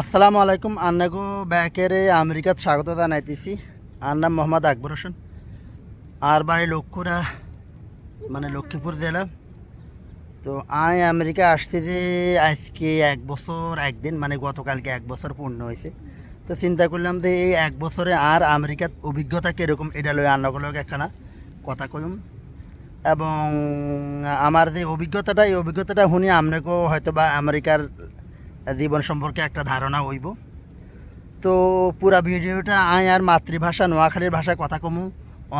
আসসালামু আলাইকুম, আন্নাগো ব্যাকেরে আমেরিকাত স্বাগত জানাইতেছি। আর নাম মোহাম্মদ আকবর হোসেন। আর বাড়ি লক্ষ্মীরা মানে লক্ষ্মীপুর জেলা। তো আমি আমেরিকা আসছি যে আজকে এক বছর, একদিন মানে গতকালকে এক বছর পূর্ণ হয়েছে। তো চিন্তা করলাম যে এই এক বছরে আর আমেরিকার অভিজ্ঞতা কীরকম, এটা লই আন্নাগুলোকে একখানা কথা কইম। এবং আমার যে অভিজ্ঞতাটা, এই অভিজ্ঞতাটা শুনি আপনাকেও হয়তো বা আমেরিকার জীবন সম্পর্কে একটা ধারণা হইব। তো পুরা ভিডিওটা আয় আর মাতৃভাষা নোয়াখালীর ভাষায় কথা কমু।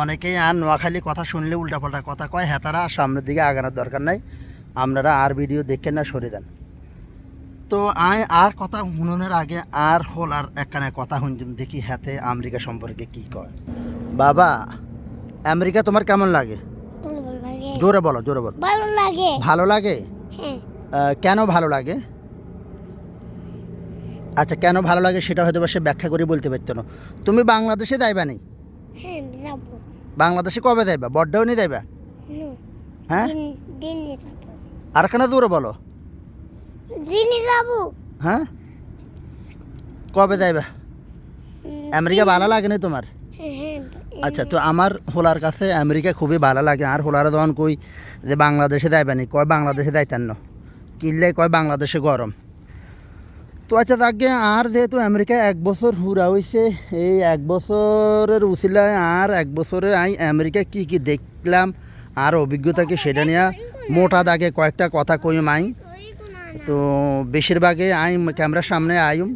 অনেকেই আর নোয়াখালী কথা শুনলে উল্টাপাল্টা কথা কয় হেতারা সামনের দিকে আগানোর দরকার নাই। আপনারা আর ভিডিও দেখেন না সরে দেন তো আয় আর কথা শুনানোর আগে আর হল আর একখানে কথা শুনছুম দেখি হাতে আমেরিকা সম্পর্কে কি কয়। বাবা আমেরিকা তোমার কেমন লাগে? জোরে বলো জোরে বলো। ভালো লাগে। ভালো লাগে? হ্যাঁ। কেন ভালো লাগে? আচ্ছা কেন ভালো লাগে সেটা হয়তো সে ব্যাখ্যা করে বলতে পারতো না। তুমি বাংলাদেশে যাইবা নি? হ্যাঁ যাব। বাংলাদেশে কবে যাইবা? বড্ডাও নি। যাইবা হ্যাঁ আর কেন দূরে বলো। দিনে যাব। হ্যাঁ? কবে যাইবা? আমেরিকা ভালো লাগে না তোমার? হ্যাঁ হ্যাঁ আচ্ছা তো আমার হোলার কাছে আমেরিকা খুবই ভালো লাগে। আর হোলারে তখন কই যে বাংলাদেশে যাইবা নি? কয় বাংলাদেশে যাইতেন না? কিনলে কয় বাংলাদেশে গরম? তো আচ্ছা তাকে আর যেহেতু আমেরিকায় এক বছর হুরা হয়েছে এই এক বছরের উচিলায় আর এক বছরে আমি আমেরিকায় কি কি দেখলাম আর অভিজ্ঞতা কি সেটা নিয়ে মোটা দাগে কয়েকটা কথা কইম আই তো বেশিরভাগে আই ক্যামেরার সামনে আইম।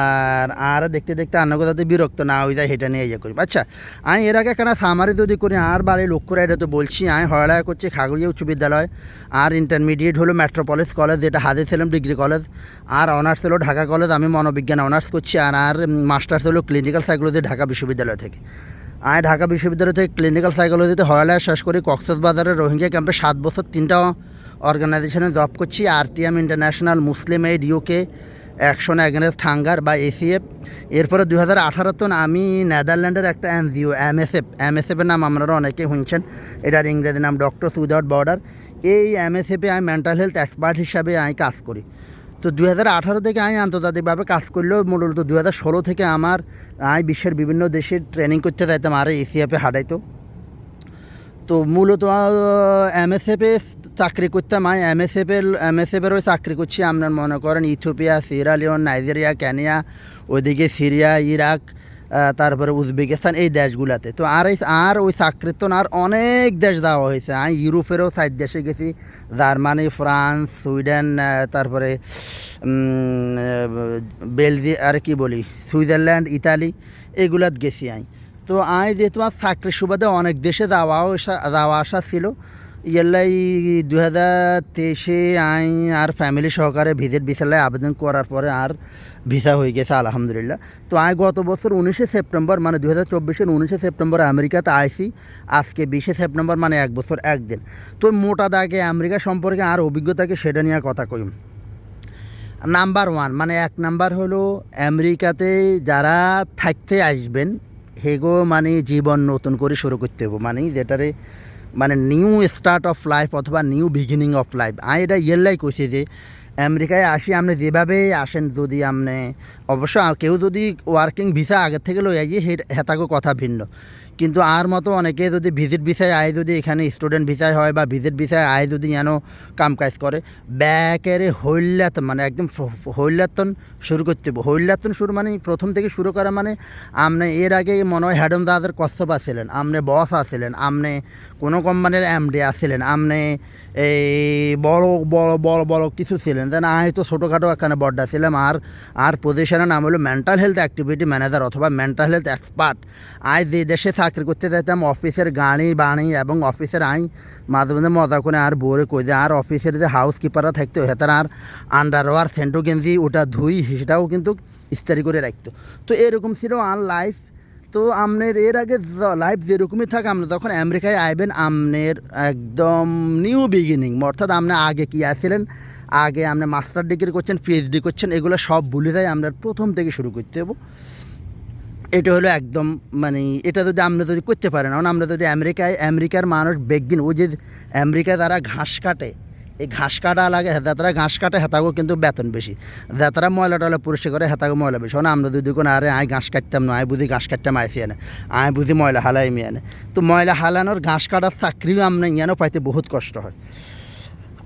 আর আর দেখতে দেখতে অন্য কোথাতে বিরক্ত না হয়ে যায়, সেটা নিয়ে ইয়ে করি। আচ্ছা আমি এর আগে কেন সামারি যদি করি, আর বাড়ি লক্ষ্য এটা তো বলছি, আমি হড়ায় করছি খাগড়িয়া উচ্চ বিদ্যালয়, আর ইন্টারমিডিয়েট হলো মেট্রোপলিস কলেজ যেটা হাজির ছিলাম ডিগ্রি কলেজ আর অনার্স হলো ঢাকা কলেজ আমি মনোবিজ্ঞান অনার্স করছি, আর আর মাস্টার্স হলো ক্লিনিক্যাল সাইকোলজি ঢাকা বিশ্ববিদ্যালয় থেকে। আমি ঢাকা বিশ্ববিদ্যালয় থেকে ক্লিনিক্যাল সাইকোলজিতে হড়ায় শেষ করি কক্সবাজারের রোহিঙ্গা ক্যাম্পে সাত বছর তিনটা অর্গানাইজেশনে জব করছি আর RTM international Muslim aid UK action against hunger বা এসিএফ। এরপরে দু হাজার আঠারোতন আমি নেদারল্যান্ডের একটা এনজিও, এমএসএফ। এমএসএফের নাম আপনারা অনেকে শুনছেন। এটার ইংরেজি নাম ডক্টর উইদাউট বর্ডার। এই এমএসএফে আমি মেন্টাল হেলথ এক্সপার্ট হিসাবে আমি কাজ করি। তো দুই হাজার আঠারো থেকে আমি আন্তর্জাতিকভাবে কাজ করলেও মূলত দু হাজার ষোলো থেকে আমার, আমি বিশ্বের বিভিন্ন দেশে ট্রেনিং করতে যাইতাম। আর এসিএফে হাঁটাইতো। তো মূলত এমএসএফে চাকরি করতাম। আমি এমএসএফের এমএসএফেরও চাকরি করছি। আপনার মনে করেন Ethiopia Sierra Leone Nigeria, Kenya, ওইদিকে সিরিয়া, ইরাক তারপরে উজবেকিস্তান, এই দেশগুলোতে। তো আর এই, আর ওই চাকরির তো আর অনেক দেশ যাওয়া হয়েছে। আমি ইউরোপেরও সাইড দেশে গেছি। জার্মানি, ফ্রান্স, সুইডেন তারপরে বেলজি, আর কি বলি? সুইজারল্যান্ড, ইতালি, এগুলাত গেছি আমি। তো আমি যেহেতু আমার চাকরির সুবাদে অনেক দেশে যাওয়াও যাওয়া আসা ছিল। ইয়াল্লাই দু হাজার তেইশে আই আর ফ্যামিলি সহকারে ভিজিট ভিসালায় আবেদন করার পরে আর ভিসা হয়ে গেছে, আলহামদুলিল্লাহ। তো আমি গত বছর উনিশে সেপ্টেম্বর মানে দু হাজার চব্বিশের উনিশে সেপ্টেম্বর আমেরিকাতে আইসি আজকে বিশে সেপ্টেম্বর মানে এক বছর, একদিন। তো মোটা দাগে আমেরিকা সম্পর্কে আর অভিজ্ঞতাকে সেটা নিয়ে কথা কইম। নাম্বার ওয়ান মানে এক নাম্বার হলো আমেরিকাতে যারা থাকতে আসবেন হেগো মানে জীবন নতুন করে শুরু করতে হবে। মানে যেটারে মানে নিউ স্টার্ট অফ লাইফ অথবা নিউ বিগিনিং অফ লাইফ আমি এটা ইয়েলাই কইছি যে, আমেরিকায় আসি, আপনি যেভাবে আসেন, যদি আপনি, অবশ্য কেউ যদি ওয়ার্কিং ভিসা আগের থেকে লই আইয়ে হেতাকো কথা ভিন্ন। কিন্তু আর মতো অনেকে যদি ভিজিট ভিসায় আয় যদি এখানে স্টুডেন্ট ভিসায় হয় বা ভিজিট ভিসায় আয় যদি যেন কাম কাজ করে ব্যাকেরে হইল্লাত মানে একদম হইল্লাতন শুরু করতে হবে হইল্লাতন শুরু মানে প্রথম থেকে শুরু করা মানে আপনি এর আগে মনে হয় হ্যাডম দাদার কশ্যপ আসছিলেন আপনি বস আসছিলেন আপনি কোনো কোম্পানির এমডি আসছিলেন আপনি এই বড় বড় বড় বড় কিছু ছিলেন। যেন আমি তো ছোটোখাটো একখানে বড্ডা ছিলাম, আর আর পজিশনের নাম হলো মেন্টাল হেলথ অ্যাক্টিভিটি ম্যানেজার অথবা মেন্টাল হেলথ এক্সপার্ট আই যে দেশে চাকরি করতে চাইতাম, অফিসের গাড়ি বাণী এবং অফিসের আই মাঝে মাঝে মজা করে আর বোরে কই আর অফিসের যে হাউস কিপাররা থাকতো হেতার আর আন্ডারওয়ার সেন্টো গেঞ্জি, ওটা ধুই, সেটাও কিন্তু ইস্তারি করে রাখতো। তো এরকম ছিল আর লাইফ তো আমনের এর আগে লাইফ যেরকমই থাকে আপনি যখন আমেরিকায় আইবেন, আমনের একদম নিউ বিগিনিং অর্থাৎ আপনি আগে কি আসছিলেন আগে আপনি মাস্টার ডিগ্রি করছেন পিএইচডি করছেন, এগুলো সব ভুলে যায় আমরা প্রথম থেকে শুরু করতে হব। এটা হলো একদম মানে এটা যদি আমরা যদি করতে পারেন কারণ আমরা যদি আমেরিকায়, আমেরিকার মানুষ বেগিন ও যে আমেরিকায় তারা ঘাস কাটে, এই ঘাস কাটা লাগে, যাতারা ঘাস কাটে, হেতাগো কিন্তু বেতন বেশি। যাতারা ময়লা টয়লা পরিষ্কার করে, হেতাগো ময়লা বেশি। মানে আমরা যদি কোনো, আরে আয় ঘাস কাটতাম না, আয় বুঝি ঘাস কাটতাম আইসি এনে আয় বুঝি ময়লা হালাই মি এনে তো ময়লা হালানোর ঘাস কাটার চাকরিও আমরা ইয়ানো পাইতে বহুত কষ্ট হয়।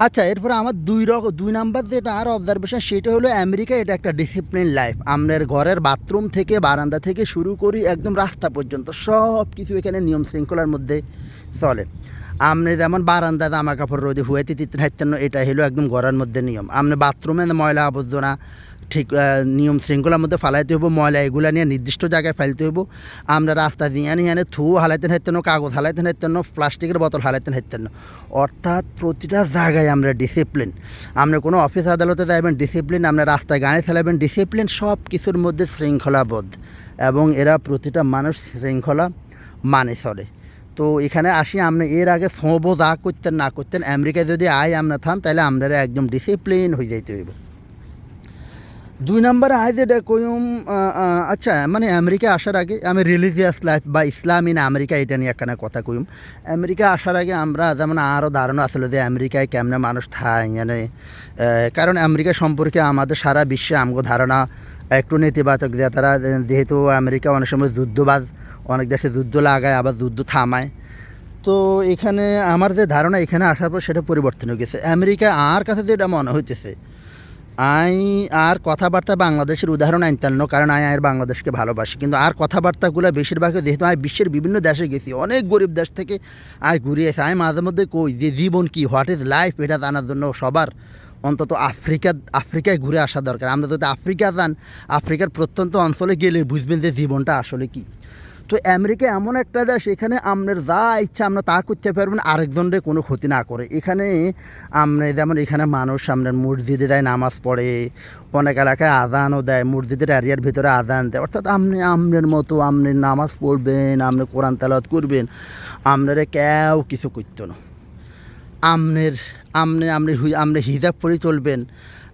আচ্ছা এরপরে আমার দুই রকম দুই নাম্বার যেটা আর অবজারভেশন সেটা হলো আমেরিকা, এটা একটা ডিসিপ্লিন লাইফ আমাদের ঘরের বাথরুম থেকে, বারান্দা থেকে শুরু করি একদম রাস্তা পর্যন্ত। সব কিছু এখানে নিয়ম শৃঙ্খলার মধ্যে চলে। আপনি যেমন বারান্দা, জামা কাপড় রোদে হুয়েতে তিতে এটা হলো একদম ঘরের মধ্যে নিয়ম। আপনি বাথরুমে ময়লা আবর্জনা ঠিক নিয়ম শৃঙ্খলার মধ্যে ফালাইতে হইব, ময়লা এগুলা নিয়ে নির্দিষ্ট জায়গায় ফেলতে হইব। আমরা রাস্তা দিয়ে নিয়ে থু হালাইতে হাইতেন কাগজ হালাইতে হাইতেন প্লাস্টিকের বোতল হালাইতে হাইতেন অর্থাৎ প্রতিটা জায়গায় আমরা ডিসিপ্লিন আমরা কোনো অফিস আদালতে যাইবেন ডিসিপ্লিন আমরা রাস্তায় গাড়ি চালাবেন ডিসিপ্লিন সব কিছুর মধ্যে শৃঙ্খলাবোধ এবং এরা প্রতিটা মানুষ শৃঙ্খলা মানে চলে। তো এখানে আসি আপনি এর আগে সোঁবো যা করতেন, না করতেন, আমেরিকায় যদি আয় আমরা থান, তাহলে আমরা একদম ডিসিপ্লিন হয়ে যাইতে হইব। দুই নম্বরে আয় যেটা কইম আচ্ছা মানে আমেরিকা আসার আগে আমি রিলিজিয়াস লাইফ বা ইসলাম ইন আমেরিকা এটা নিয়ে একখানা কথা কইম। আমেরিকা আসার আগে আমরা যেমন আরও ধারণা আসলে যে আমেরিকায় কেমনে মানুষ থায় মানে কারণ আমেরিকা সম্পর্কে আমাদের সারা বিশ্বে আমগো ধারণা একটু নেতিবাচক যে তারা যেহেতু আমেরিকা অনেক সময় যুদ্ধবাজ, অনেক দেশে যুদ্ধ লাগায়, আবার যুদ্ধ থামায়। তো এখানে আমার যে ধারণা এখানে আসার পর সেটা পরিবর্তন হয়ে গেছে। আমেরিকা আর কাছে যেটা মনে হইতেছে আই, আর কথাবার্তা বাংলাদেশের উদাহরণ আনতাম না কারণ আমি আর বাংলাদেশকে ভালোবাসি। কিন্তু আর কথাবার্তাগুলো বেশিরভাগ যেহেতু আমি বিশ্বের বিভিন্ন দেশে গেছি, অনেক গরিব দেশ থেকে আমি ঘুরে এসে আমি মাঝে মধ্যে কই যে জীবন কি হোয়াট ইজ লাইফ এটা জানার জন্য সবার অন্তত আফ্রিকা, আফ্রিকায় ঘুরে আসা দরকার। আমরা যদি আফ্রিকা যান, আফ্রিকার প্রত্যন্ত অঞ্চলে গেলে বুঝবেন যে জীবনটা আসলে কি। তো আমেরিকা এমন একটা দেশ, এখানে আপনার যা ইচ্ছা আমরা তা করতে পারবেন আরেকজনের কোনো ক্ষতি না করে। এখানে আমরা যেমন এখানে মানুষ আপনার মসজিদে দেয় নামাজ পড়ে, অনেক এলাকায় আদানও দেয়, মসজিদের এরিয়ার ভিতরে আদান দেয়। অর্থাৎ আপনি আপনার মতো আপনি নামাজ পড়বেন আপনি কোরআন তালাত করবেন আপনারা কেউ কিছু করতো না। আমনের, আমনে আমনে আমনে হিজাব পরে চলবেন।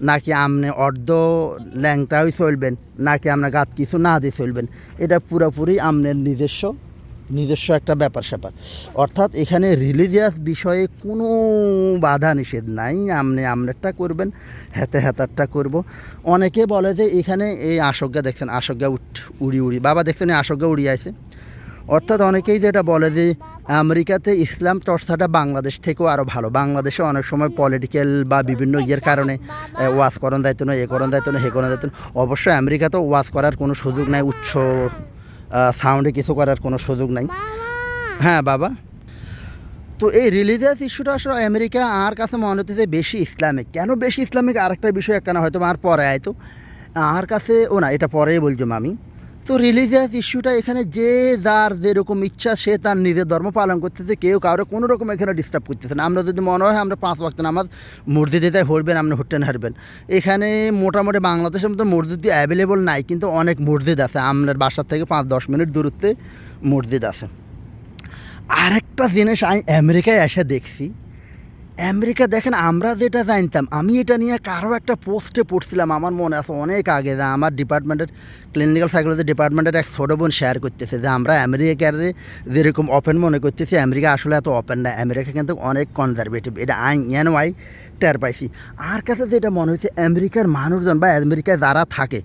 নাকি আমনে অর্ধ ল্যাংটাই চলবেন, নাকি আপনার গাত কিছু না দিয়ে চলবেন। এটা পুরোপুরি আমনের নিজস্ব নিজস্ব একটা ব্যাপার স্যাপার। অর্থাৎ এখানে রিলিজিয়াস বিষয়ে কোনো বাধা নিষেধ নাই আপনি আমনেরটা করবেন, হেতে হেতারটা করব। অনেকে বলে যে এখানে এই আশজ্ঞা দেখছেন, আশজ্ঞা উঠ, উড়ি উড়ি। বাবা দেখছেন এই আশজ্ঞা উড়ি আছে অর্থাৎ অনেকেই যেটা বলে যে আমেরিকাতে ইসলাম চর্চাটা বাংলাদেশ থেকেও আরও ভালো। বাংলাদেশে অনেক সময় পলিটিক্যাল বা বিভিন্ন ইয়ের কারণে ওয়াজ করণ দায়িত্ব না এ করণ দায়িত্ব না হে করণ দায়িত্ব অবশ্যই আমেরিকাতেও ওয়াজ করার কোনো সুযোগ নাই, উচ্চ সাউন্ডে কিছু করার কোনো সুযোগ নাই। হ্যাঁ বাবা। তো এই রিলিজিয়াস ইস্যুটা আসলে আমেরিকা আর কাছে মনে হতেছে বেশি ইসলামিক। কেন বেশি ইসলামিক? আরেকটা বিষয় কেন হয়তো আর পরে আয়তো আর কাছে, ও না, এটা পরেই বলছিলাম আমি। তো রিলিজিয়াস ইস্যুটা এখানে যে যার যেরকম ইচ্ছা সে তার নিজের ধর্ম পালন করতেছে, কেউ কারও কোনো রকম এখানে ডিস্টার্ব করতেছে না। আমরা যদি মনে হয় আমরা পাঁচ ওয়াক্ত নামাজ মসজিদে তাই হরবেন আপনি হরতেন হারবেন এখানে মোটামুটি বাংলাদেশের মতো মসজিদ অ্যাভেলেবল নাই, কিন্তু অনেক মসজিদ আছে। আপনার বাসার থেকে পাঁচ দশ মিনিট দূরত্বে মসজিদ আছে। আরেকটা জিনিস আমি আমেরিকায় এসে দেখছি আমেরিকা দেখেন, আমরা যেটা জানতাম, আমি এটা নিয়ে কারও একটা পোস্টে পড়ছিলাম, আমার মনে আছে অনেক আগে, যে আমার ডিপার্টমেন্টের ক্লিনিক্যাল সাইকোলজি ডিপার্টমেন্টের এক ছোটো বোন শেয়ার করতেছে, যে আমরা আমেরিকার যেরকম ওপেন মনে করতেছি, আমেরিকা আসলে এত ওপেন না, আমেরিকা কিন্তু অনেক কনজারভেটিভ এটা আই এন ওয়াই টের পাইছি। আর কাছে যেটা মনে হয়েছে, আমেরিকার মানুষজন বা আমেরিকায় যারা থাকে,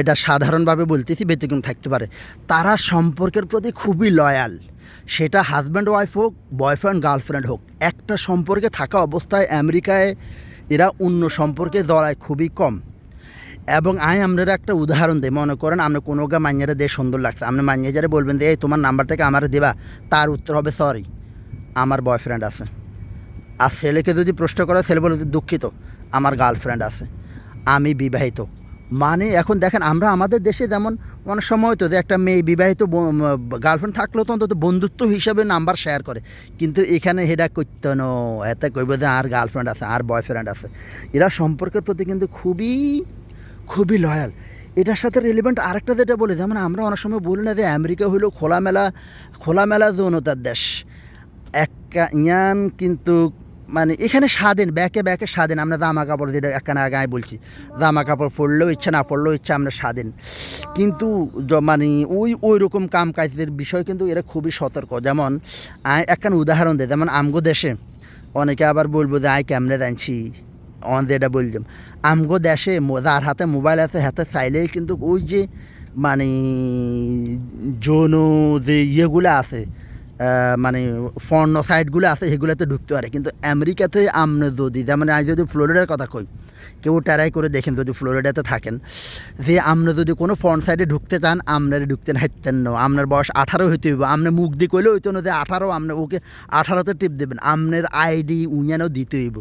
এটা সাধারণভাবে বলতেছি, ব্যতিক্রম থাকতে পারে, তারা সম্পর্কের প্রতি খুবই লয়াল সেটা হাজব্যান্ড ওয়াইফ হোক বয়ফ্রেন্ড গার্লফ্রেন্ড হোক, একটা সম্পর্কে থাকা অবস্থায় আমেরিকায় এরা অন্য সম্পর্কে জড়ায় খুবই কম। এবং আমি আপনারা একটা উদাহরণ দিই, মনে করেন আপনি কোনো গা মাইয়ারে দিয়ে সুন্দর লাগছে, আপনি মাইয়া যারা বলবেন যে, এই তোমার নাম্বারটাকে আমার দেবা, তার উত্তর হবে সরি আমার বয়ফ্রেন্ড আছে। আর ছেলেকে যদি প্রশ্ন করা, ছেলে বলে দুঃখিত, আমার গার্লফ্রেন্ড আছে। আমি বিবাহিত মানে এখন দেখেন, আমরা আমাদের দেশে যেমন অনেক সময় তো যে একটা মেয়ে বিবাহিত গার্লফ্রেন্ড থাকলেও তো অন্তত বন্ধুত্ব হিসাবে নাম্বার শেয়ার করে। কিন্তু এখানে হেডা করতে নো, এতে কইব যে আর গার্লফ্রেন্ড আছে, আর বয়ফ্রেন্ড আছে। এরা সম্পর্কের প্রতি কিন্তু খুবই খুবই লয়াল এটার সাথে রিলেভেন্ট আরেকটা যেটা বলে, যেমন আমরা অনেক সময় বলি না যে আমেরিকা হলো খোলামেলা খোলামেলা যৌনতার দেশ। একটা ইয়ান কিন্তু মানে এখানে স্বাধীন, ব্যাকে ব্যাকে স্বাধীন। আমরা জামা কাপড় যেটা একখানে আগে আমি বলছি, জামা কাপড় পরলেও ইচ্ছা, না পড়লেও ইচ্ছা, আমরা স্বাধীন। কিন্তু মানে ওই ওই রকম কাম কাজের বিষয় কিন্তু এরা খুবই সতর্ক। যেমন একখান উদাহরণ দেয় যেমন আমগো দেশে, অনেকে আবার বলব যে, আই কেমনে জানছি। আমাদের এটা বললাম। আমগো দেশে যার হাতে মোবাইল আছে, হাতে চাইলেই কিন্তু ওই যে মানে যৌন যে ইয়েগুলো আছে মানে ফর্ন সাইডগুলো আছে, সেগুলোতে ঢুকতে পারে। কিন্তু আমেরিকাতে আপনি যদি যেমন আমি যদি ফ্লোরিডার কথা কই, কেউ ট্রাই করে দেখেন যদি ফ্লোরিডাতে থাকেন, যে আপনি যদি কোনো ফ্রন্ট সাইডে ঢুকতে চান, আপনার ঢুকতে হাইতেন না, আপনার বয়স আঠারো হইতে হইব, আপনি মুখ দিয়ে কইলে হইতো না যে আঠারো, আপনি ওকে আঠারোতে টিপ দেবেন, আপনার আইডি উইয়ানও দিতে হইব।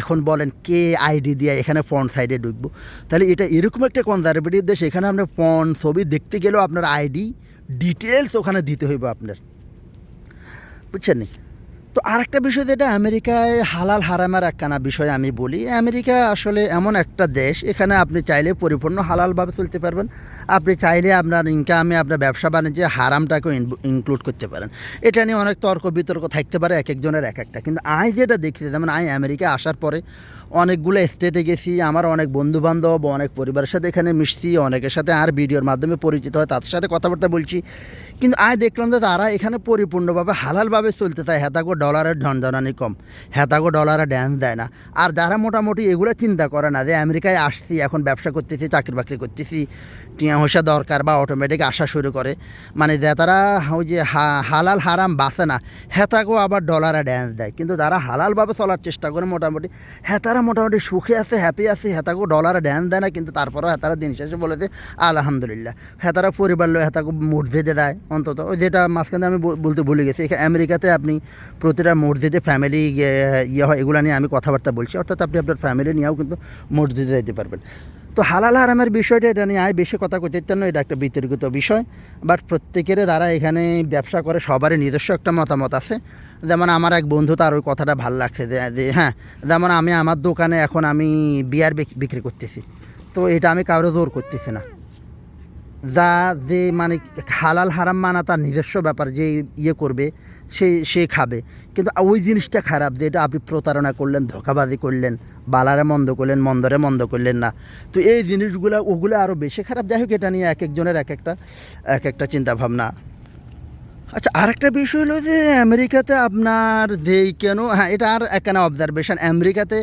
এখন বলেন কে আইডি দিয়ে এখানে ফ্রন্ট সাইডে ঢুকবো? তাহলে এটা এরকম একটা কনজারভেটিভ দেশ, এখানে আপনার ফ্রন্ট ছবি দেখতে গেলেও আপনার আইডি ডিটেলস ওখানে দিতে হইব আপনার। বুঝছেন? তো আরেকটা বিষয় যেটা, আমেরিকায় হালাল হারামের একখানা বিষয় আমি বলি। আমেরিকা আসলে এমন একটা দেশ, এখানে আপনি চাইলে পরিপূর্ণ হালালভাবে চলতে পারবেন। আপনি চাইলে আপনার ইনকামে আপনার ব্যবসা বাণিজ্যে হারামটাকেও ইনক্লুড করতে পারেন। এটা নিয়ে অনেক তর্ক বিতর্ক থাকতে পারে এক একজনের এক একটা কিন্তু আয় যেটা দেখতে যেমন আয় আমেরিকা আসার পরে অনেকগুলো স্টেটে গেছি, আমার অনেক বন্ধু বান্ধব অনেক পরিবারের সাথে এখানে মিশছি, অনেকের সাথে আর ভিডিওর মাধ্যমে পরিচিত হয়, তাদের সাথে কথাবার্তা বলছি। কিন্তু আমি দেখলাম যে তারা এখানে পরিপূর্ণভাবে হালালভাবে চলতে চায়। হেতাগো ডলারের ঝনঝনানি কম। হেতাগো ডলারে ড্যান্স দেয় না। আর যারা মোটামুটি এগুলো চিন্তা করে না যে আমেরিকায় আসছি, এখন ব্যবসা করতেছি, চাকরি বাকরি করতেছি, টিয়া পয়সা দরকার বা অটোমেটিক আসা শুরু করে। মানে যে তারা ওই যে হালাল হারাম বাঁচে না, হেতাগো আবার ডলারে ড্যান্স দেয়। কিন্তু যারা হালালভাবে চলার চেষ্টা করে মোটামুটি, হেতারা মোটামুটি সুখে আছে হ্যাপি আছে, হেতাগো ডলারে ড্যান্স দেয় না, কিন্তু তারপরেও হেতারা দিন শেষে বলেছে আলহামদুলিল্লাহ। হেতারা পরিবার লোক হেতাগো মসজিদে দেয়, অন্তত। যেটা মাঝখানে আমি বলতে ভুলে গেছি এখানে আমেরিকাতে আপনি প্রতিটা মসজিদে ফ্যামিলি ইয়ে হয়, এগুলো নিয়ে আমি কথাবার্তা বলছি, অর্থাৎ আপনি আপনার ফ্যামিলি নিয়েও কিন্তু মসজিদে যেতে পারবেন। তো হালাল হারামের বিষয়টা এটা নিয়ে আয়, বেশি কথা কইতে চাই না এটা একটা বিতর্কিত বিষয় বাট প্রত্যেকের দ্বারা এখানে ব্যবসা করে সবারই নিজস্ব একটা মতামত আছে। যেমন আমার এক বন্ধু তার ওই কথাটা ভালো লাগছে যে হ্যাঁ যেমন আমি আমার দোকানে এখন আমি বিয়ার বিক্রি করতেছি। তো এটা আমি কারও জোর করতেছি না। যা, যে মানে হালাল হারাম মানা তার নিজস্ব ব্যাপার, যে ইয়ে করবে, সে সে খাবে। কিন্তু ওই জিনিসটা খারাপ যে এটা আপনি প্রতারণা করলেন, ধোকাবাজি করলেন, বালারে মন্দ করলেন, মন্দরে মন্দ করলেন না। তো এই জিনিসগুলো, ওগুলো আরও বেশি খারাপ। যাই হোক, এটা নিয়ে এক একজনের এক একটা এক একটা চিন্তাভাবনা। আচ্ছা আরেকটা বিষয় হলো যে আমেরিকাতে আপনার যেই কেন হ্যাঁ এটা আর একখানা অবজারভেশন আমেরিকাতে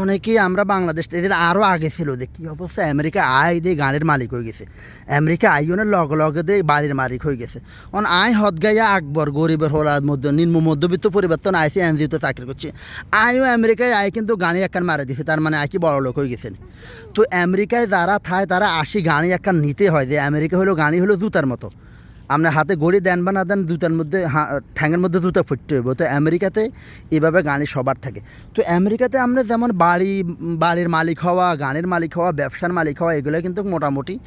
অনেকেই আমরা বাংলাদেশ, এদের আরও আগে ছিল যে কী অবস্থা, আমেরিকা আয় দিয়ে গাড়ির মালিক হয়ে গেছে। আমেরিকা আইনের লগে লগে দিয়ে বাড়ির মালিক হয়ে গেছে। অন আয় হদ গাইয়া আকবর, গরিবের হলার মধ্যে, নিম্ন মধ্যবিত্ত পরিবর্তন আইসি এনজিওতে চাকরি করছে। আয়ও আমেরিকায় আয় কিন্তু গাড়ি একখান মারা দিছে, তার মানে আয় কি বড় লোক হয়ে গেছেন। তো আমেরিকায় যারা থায়, তারা আসি গাড়ি একখান নিতে হয়, যে আমেরিকা হলো গাড়ি হলো জুতার মতো। আপনার হাতে গড়ি দেন বা না দেন জুতার মধ্যে ঠ্যাঙের মধ্যে জুতা ফুটতে হইব। তো আমেরিকাতে এভাবে গাড়ি সবার থাকে। তো আমেরিকাতে আমরা যেমন বাড়ি, বাড়ির মালিক হওয়া গানের মালিক হওয়া, ব্যবসার মালিক হওয়া, এগুলো কিন্তু মোটামুটি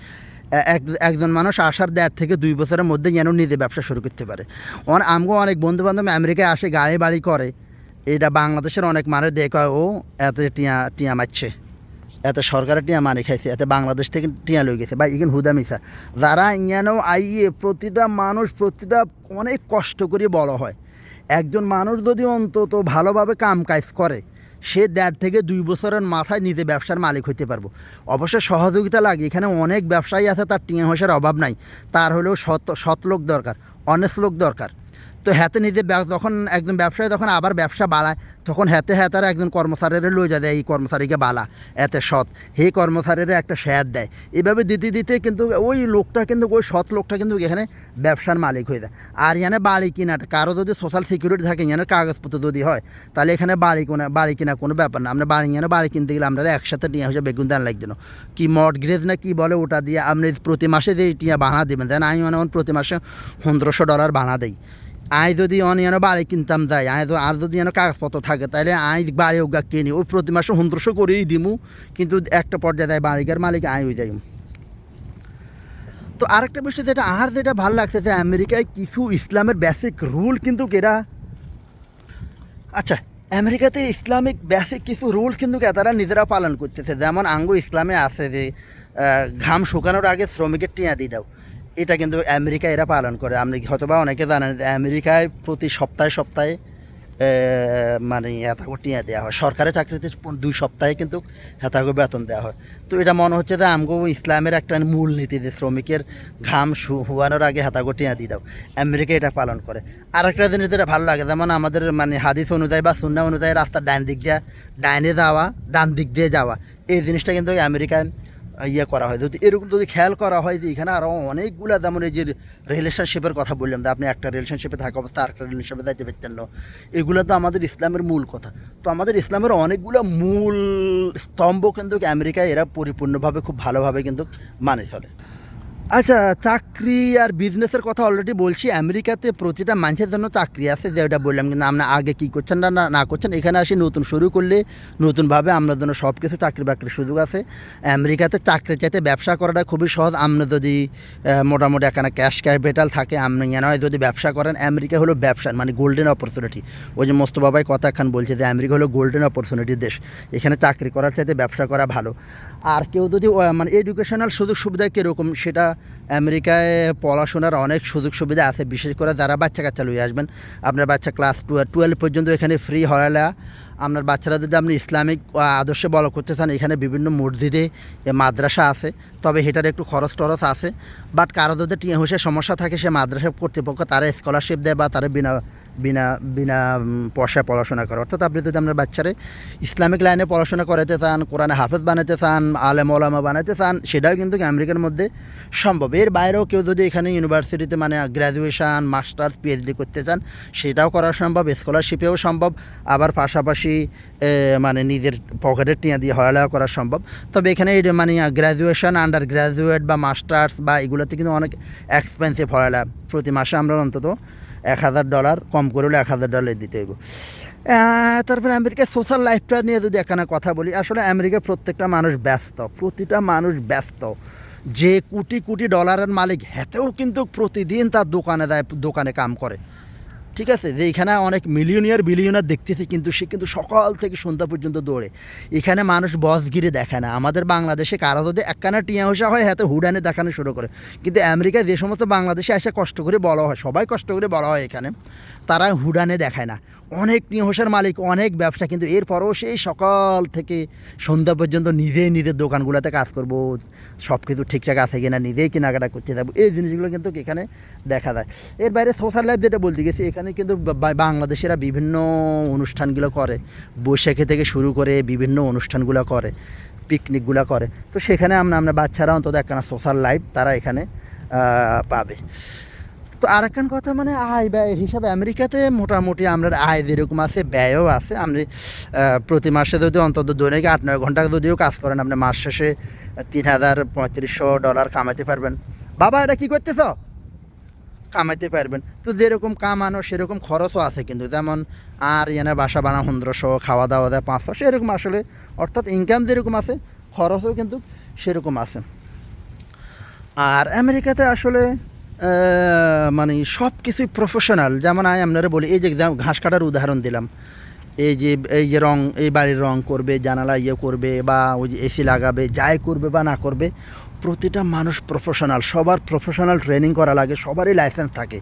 এক, একজন মানুষ আসার দেড় থেকে দুই বছরের মধ্যে যেন নিজে ব্যবসা শুরু করতে পারে। অন, আমগো অনেক বন্ধু বান্ধব আমেরিকায় আসে, গাড়ি বাড়ি করে। এটা বাংলাদেশের অনেক মানুষ দেখে, ও, এত টিয়া টিয়া মারছে। এত সরকারের টিয়া মারি খাইছে, এত বাংলাদেশ থেকে টিয়া লই গেছে। বা ইগেন হুদা মিসা যারা ইয়ানো আইয়ে প্রতিটা মানুষ প্রতিটা অনেক কষ্ট করে বড় হয়। একজন মানুষ যদি অন্তত ভালোভাবে কাম কাজ করে, সে দেড় থেকে দুই বছরের মাথায় নিজে ব্যবসার মালিক হইতে পারব। অবশ্য সহযোগিতা লাগে, এখানে অনেক ব্যবসায়ী আছে, তার টিয়া পয়সার অভাব নাই। তার হলেও সৎ সৎ লোক দরকার অনেস্ট লোক দরকার। তো হাতে নিজে যখন একজন ব্যবসায়ী যখন আবার ব্যবসা বাড়ায়, তখন হাতে হাতে একজন কর্মচারীর লই যা দেয় এই কর্মচারীকে বালা, এতে সৎ। সেই কর্মচারীর একটা শেয়ার দেয়। এভাবে দিতে দিতে কিন্তু ওই লোকটা কিন্তু, ওই সৎ লোকটা কিন্তু এখানে ব্যবসার মালিক হয়ে যায়। আর এখানে বাড়ি কিনা কারও যদি সোশ্যাল সিকিউরিটি থাকে, এখানে কাগজপত্র যদি হয়, তাহলে এখানে বাড়ি কোনা, বাড়ি কিনা কোনো ব্যাপার না। আমরা বাড়ি, এখানে বাড়ি কিনতে গেলে আমরা একসাথে টিয়া হিসেবে বেগুন দান লাগছিল কি মর্টগ্রেজ না কি বলে, ওটা দিয়ে আপনি প্রতি মাসে যে টিয়া বানা দেবেন, দেন আমি মনে হয় প্রতি মাসে পনেরোশো ডলার বানা দেই। আয় যদি অনেক বাড়ি কিনতাম যাই আয় আর যদি যেন কাগজপত্র থাকে তাহলে আয় বাড়ি ওগা কিনি ওই প্রতি মাসে সন্তোষও করেই দিমু, কিন্তু একটা পর্যায়ে দেয় বাড়িকার মালিক আয় হয়ে যাই তো আরেকটা বিষয় যেটা, আর যেটা ভালো লাগছে যে আমেরিকায় কিছু ইসলামের বেসিক রুল কিন্তু এরা আচ্ছা আমেরিকাতে ইসলামিক বেসিক কিছু রুলস কিন্তু তারা নিজেরা পালন করতেছে। যেমন আঙ্গু ইসলামে আছে যে ঘাম শুকানোর আগে শ্রমিকের টিয়া দিয়ে দাও। এটা কিন্তু আমেরিকা এরা পালন করে। আপনি হয়তো বা অনেকে জানেন আমেরিকায় প্রতি সপ্তাহে সপ্তাহে মানে হেতাগো টিয়া দেওয়া হয়। সরকারি চাকরিতে দুই সপ্তাহে কিন্তু হেতাগো বেতন দেওয়া হয়। তো এটা মনে হচ্ছে যে আমগো ইসলামের একটা মূল নীতি যে শ্রমিকের ঘাম হুয়ানোর আগে হেতাগো টিয়া দিয়ে দাও। আমেরিকা এটা পালন করে। আর একটা জিনিস যেটা ভালো লাগে, যেমন আমাদের মানে হাদিস অনুযায়ী বা সুন্না অনুযায়ী রাস্তা ডান দিক দিয়ে, ডাইনে যাওয়া, ডান দিক দিয়ে যাওয়া। এই জিনিসটা কিন্তু আমেরিকায় ইয়ে করা হয়। যদি এরকম যদি খেয়াল করা হয় যে এখানে আরও অনেকগুলা যেমন এই যে রিলেশনশিপের কথা বললাম যে আপনি একটা রিলেশনশিপে থাকা অবস্থা আরেকটা রিলেশনশিপে দায়িত্ব পেতেন না। এগুলো তো আমাদের ইসলামের মূল কথা। তো আমাদের ইসলামের অনেকগুলো মূল স্তম্ভ কিন্তু আমেরিকায় এরা পরিপূর্ণভাবে খুব ভালোভাবে কিন্তু মানে চলে। আচ্ছা চাকরি আর বিজনেসের কথা অলরেডি বলছি। আমেরিকাতে প্রতিটা মানুষের জন্য চাকরি আছে যেটা বললাম কিন্তু আমরা আগে কী করছেন না, না- করছেন। এখানে আসি নতুন শুরু করলে নতুনভাবে আপনার জন্য সব কিছু চাকরি বাকরির সুযোগ আছে। আমেরিকাতে চাকরি চাইতে ব্যবসা করাটা খুবই সহজ। আপনি যদি মোটামুটি এখানে ক্যাশ ক্যাপিটাল থাকে আপনি এনে হয় যদি ব্যবসা করেন, আমেরিকা হলো ব্যবসা মানে গোল্ডেন অপরচুনিটি ওই যে মোস্তফাবাই কথা এখন বলছে যে আমেরিকা হলো গোল্ডেন অপরচুনিটির দেশ। এখানে চাকরি করার চাইতে ব্যবসা করা ভালো। আর কেউ যদি মানে এডুকেশনাল সুযোগ সুবিধা কীরকম সেটা আমেরিকায় পড়াশোনার অনেক সুযোগ সুবিধা আছে, বিশেষ করে যারা বাচ্চা কাচ্চা লুয়ে আসবেন। আপনার বাচ্চা ক্লাস টুয়েলভ টুয়েলভ পর্যন্ত এখানে ফ্রি হরালা আপনার বাচ্চারা যদি আপনি ইসলামিক আদর্শে বলো করতে চান, এখানে বিভিন্ন মসজিদে মাদ্রাসা আছে। তবে সেটার একটু খরচ টরচ আছে। বাট কারও যদি টিয়া সমস্যা থাকে, সে মাদ্রাসা কর্তৃপক্ষ তারা স্কলারশিপ দেয় বা তারা বিনা বিনা বিনা পয়সায় পড়াশোনা করে। অর্থাৎ আপনি যদি আপনার বাচ্চারে ইসলামিক লাইনে পড়াশোনা করাতে চান, কোরআনে হাফেজ বানাতে চান, আলেম ওলামা বানাতে চান, সেটাও কিন্তু আমেরিকার মধ্যে সম্ভব। এর বাইরেও কেউ যদি এখানে ইউনিভার্সিটিতে মানে গ্র্যাজুয়েশান, মাস্টার্স পিএইচডি করতে চান, সেটাও করা সম্ভব, স্কলারশিপেও সম্ভব, আবার পাশাপাশি মানে নিজের পকেটের টিয়া দিয়ে হরালেও করা সম্ভব। তবে এখানে মানে গ্র্যাজুয়েশন আন্ডার গ্র্যাজুয়েট বা মাস্টার্স বা এগুলোতে কিন্তু অনেক এক্সপেন্সিভ হরালা প্রতি মাসে আমরা অন্তত এক হাজার ডলার, কম করে হলে এক হাজার ডলার দিতে হইব। তারপরে আমেরিকার সোশ্যাল লাইফটা নিয়ে যদি এখানে কথা বলি, আসলে আমেরিকার প্রত্যেকটা মানুষ ব্যস্ত, প্রতিটা মানুষ ব্যস্ত। যে কোটি কোটি ডলারের মালিক, হেতেও কিন্তু প্রতিদিন তার দোকানে দেয়, দোকানে কাম করে। ঠিক আছে? যে এখানে অনেক মিলিয়নিয়ার বিলিয়নার দেখতেছে কিন্তু সে কিন্তু সকাল থেকে সন্ধ্যা পর্যন্ত দৌড়ে। এখানে মানুষ বস বসগিরি দেখে না। আমাদের বাংলাদেশে কারও যদি একখানা টিয়া হসা হয়, হাতে হুডানে দেখানো শুরু করে। কিন্তু আমেরিকায় যে সমস্ত বাংলাদেশে এসে কষ্ট করে বলা হয়, সবাই কষ্ট করে বলা হয় এখানে, তারা হুডানে দেখায় না। অনেক টিয়া হোসার মালিক, অনেক ব্যবসা, কিন্তু এরপরও সেই সকাল থেকে সন্ধ্যা পর্যন্ত নিজে নিজের দোকানগুলোতে কাজ করব। সব কিছু ঠিকঠাক আছে কিনা, নিজেই কেনাকাটা করতে যাব। এই জিনিসগুলো কিন্তু এখানে দেখা যায়। এর বাইরে সোশ্যাল লাইফ যেটা বলতে গেছি, এখানে কিন্তু বাংলাদেশিরা বিভিন্ন অনুষ্ঠানগুলো করে। বৈশাখী থেকে শুরু করে বিভিন্ন অনুষ্ঠানগুলো করে পিকনিকগুলো করে। তো সেখানে আমরা আমরা বাচ্চারা অন্তত একখানা সোশ্যাল লাইফ তারা এখানে পাবে। তো আর একখান কথা মানে আয় ব্যয়ের হিসাবে আমেরিকাতে মোটামুটি আমরা আয় যেরকম আছে, ব্যয়ও আছে। আপনি প্রতি মাসে যদি অন্তত দৈনিক আট নয় ঘণ্টা যদিও কাজ করেন, আপনি মাস শেষে তিন হাজার পঁয়ত্রিশশো ডলার কামাতে পারবেন। বাবা, এটা কী করতেছ? কামাইতে পারবেন। তো যেরকম কামানো, সেরকম খরচও আছে কিন্তু। যেমন আর এনে বাসা বানা পনেরোশো, খাওয়া দাওয়া দেয় পাঁচশো, সেরকম আসলে। অর্থাৎ ইনকাম যেরকম আছে, খরচও কিন্তু সেরকম আছে। আর আমেরিকাতে আসলে মানে সব কিছুই প্রফেশনাল যেমন আমি আপনারা বলি, এই যে ঘাস কাটার উদাহরণ দিলাম। এই যে এই যে রং, এই বাড়ির রং করবে, জানালা ইয়ে করবে, বা ওই যে এসি লাগাবে, যাই করবে বা না করবে, প্রতিটা মানুষ প্রফেশনাল সবার প্রফেশনাল ট্রেনিং করা লাগে, সবারই লাইসেন্স থাকে।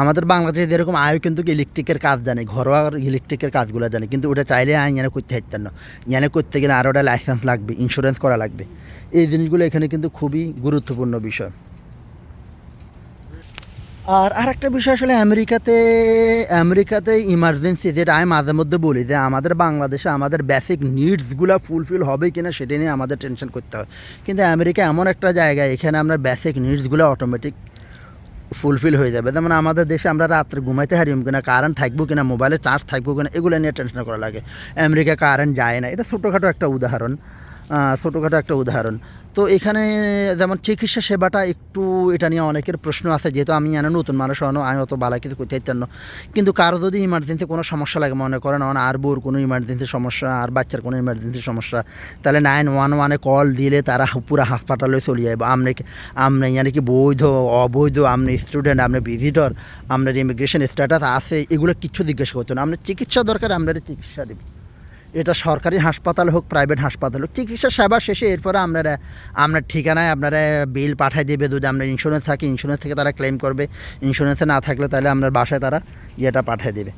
আমাদের বাংলাদেশে যেরকম আয়ও কিন্তু ইলেকট্রিকের কাজ জানে, ঘরোয়া ইলেকট্রিকের কাজগুলো জানে, কিন্তু ওটা চাইলে আইন জানে করতে পারতেন না। জানে করতে গেলে আরও ওটা লাইসেন্স লাগবে ইন্স্যুরেন্স করা লাগবে। এই জিনিসগুলো এখানে কিন্তু খুবই গুরুত্বপূর্ণ বিষয়। আর আরেকটা বিষয় আসলে আমেরিকাতে আমেরিকাতে ইমার্জেন্সি যেটা আমি মাঝে মধ্যে বলি যে আমাদের বাংলাদেশে আমাদের বেসিক নিডসগুলো ফুলফিল হবে কি না সেটা নিয়ে আমাদের টেনশন করতে হয়। কিন্তু আমেরিকা এমন একটা জায়গা এখানে আমরা বেসিক নিডসগুলো অটোমেটিক ফুলফিল হয়ে যাবে। যেমন আমাদের দেশে আমরা রাত্রে ঘুমাইতে হারিম কিনা কারেন্ট থাকব কিনা মোবাইলে চার্জ থাকব কিনা, এগুলো নিয়ে টেনশন করা লাগে। আমেরিকা কারেন্ট যায় না। এটা ছোটোখাটো একটা উদাহরণ। ছোটোখাটো একটা উদাহরণ। তো এখানে যেমন চিকিৎসা সেবাটা একটু এটা নিয়ে অনেকের প্রশ্ন আছে, যেহেতু আমি জানো নতুন মানুষ হনো আমি অত বালা কিছু করতে চাইতাম না। কিন্তু কারও যদি ইমার্জেন্সি কোনো সমস্যা লাগে, মনে করেন অন আর বউর কোনো ইমার্জেন্সি সমস্যা, আর বাচ্চার কোনো ইমার্জেন্সি সমস্যা, তাহলে নাইন ওয়ান ওয়ানে কল দিলে তারা পুরো হাসপাতালে চলে যাবে আপনি আপনি মানে কি বৈধ, অবৈধ আপনি স্টুডেন্ট আপনি ভিজিটর আপনার ইমিগ্রেশন স্ট্যাটাস আছে, এগুলো কিচ্ছু জিজ্ঞেস করতো না। আপনার চিকিৎসা দরকার আপনার চিকিৎসা দেবে। এটা সরকারি হাসপাতাল হোক প্রাইভেট হাসপাতাল হোক, চিকিৎসা সেবা শেষে এরপরে আপনারা, আপনার ঠিকানায় আপনারা বিল পাঠাই দেবে, যদি আপনার ইন্স্যুরেন্স থাকে ইন্স্যুরেন্স থেকে তারা ক্লেম করবে। ইন্স্যুরেন্সে না থাকলে তাহলে আপনার বাসায় তারা ইয়েটা পাঠিয়ে দেবে।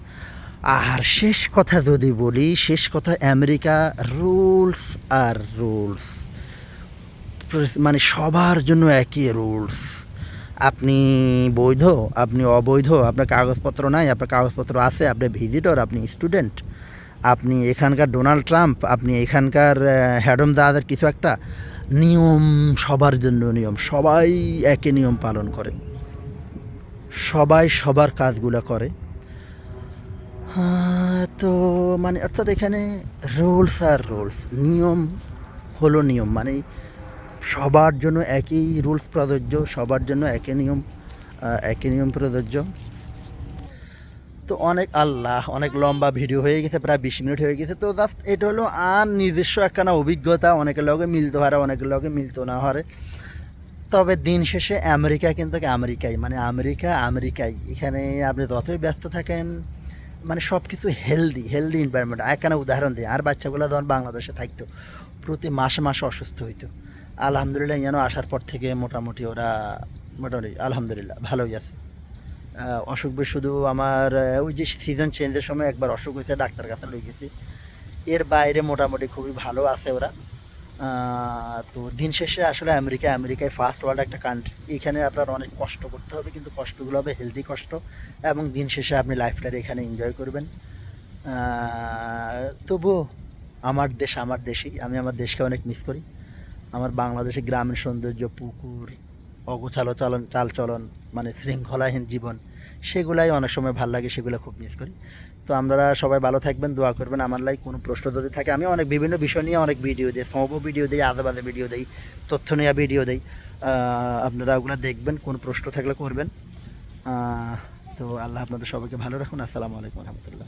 আর শেষ কথা যদি বলি, শেষ কথা আমেরিকা রুলস আর রুলস মানে সবার জন্য একই রুলস আপনি বৈধ, আপনি অবৈধ, আপনার কাগজপত্র নাই, আপনার কাগজপত্র আছে, আপনি ভিজিটর আপনি স্টুডেন্ট আপনি এখানকার ডোনাল্ড ট্রাম্প, আপনি এখানকার হ্যাডম দাদার কিছু একটা, নিয়ম সবার জন্য নিয়ম, সবাই একই নিয়ম পালন করে। সবাই সবার কাজগুলো করে। তো মানে অর্থাৎ এখানে রুলস আর রুলস, নিয়ম হলো নিয়ম মানে সবার জন্য একই রুলস প্রযোজ্য, সবার জন্য একই নিয়ম একই নিয়ম প্রযোজ্য। তো অনেক আল্লাহ, অনেক লম্বা ভিডিও হয়ে গেছে, প্রায় বিশ মিনিট হয়ে গেছে, তো জাস্ট এটা হলো আর নিজস্ব একখানা অভিজ্ঞতা, অনেকের লগে মিলতে পারে, অনেকের লগে মিলতে না পারে। তবে দিন শেষে আমেরিকা কিন্তু আমেরিকাই মানে আমেরিকা আমেরিকাই। এখানে আপনি যতই ব্যস্ত থাকেন মানে সব কিছু হেলদি হেলদি এনভায়রনমেন্ট একখানা উদাহরণ দিই, আর বাচ্চাগুলো যখন বাংলাদেশে থাকতো, প্রতি মাসে মাসে অসুস্থ হইতো। আলহামদুলিল্লাহ যেন আসার পর থেকে মোটামুটি ওরা মোটামুটি, আলহামদুলিল্লাহ, ভালোই আছে। অসুখ শুধু আমার ওই যে সিজন চেঞ্জের সময় একবার অসুখ হয়েছে, ডাক্তার কাছে লই গেছি। এর বাইরে মোটামুটি খুবই ভালো আছে ওরা। তো দিন শেষে আসলে আমেরিকা, আমেরিকায় ফার্স্ট ওয়ার্ল্ড একটা কান্ট্রি এখানে আপনার অনেক কষ্ট করতে হবে, কিন্তু কষ্টগুলো হবে হেলদি কষ্ট এবং দিন শেষে আপনি লাইফটা এখানে এনজয় করবেন। তবুও আমার দেশ আমার দেশই, আমি আমার দেশকে অনেক মিস করি। আমার বাংলাদেশে গ্রামীণ সৌন্দর্য, পুকুর অগোছালো চলন, চালচলন মানে শৃঙ্খলাহীন জীবন, সেগুলাই অনেক সময় ভালো লাগে, সেগুলো খুব মিস করি। তো আপনারা সবাই ভালো থাকবেন, দোয়া করবেন। আমার লাই কোনো প্রশ্ন যদি থাকে, আমি অনেক বিভিন্ন বিষয় নিয়ে অনেক ভিডিও দিই সব ভিডিও দিই আদে বাদে ভিডিও দিই, তথ্য নেওয়া ভিডিও দিই। আপনারা ওগুলো দেখবেন, কোনো প্রশ্ন থাকলে করবেন। তো আল্লাহ আপনাদের সবাইকে ভালো রাখুন। আসসালামু আলাইকুম রহমতুল্লাহ।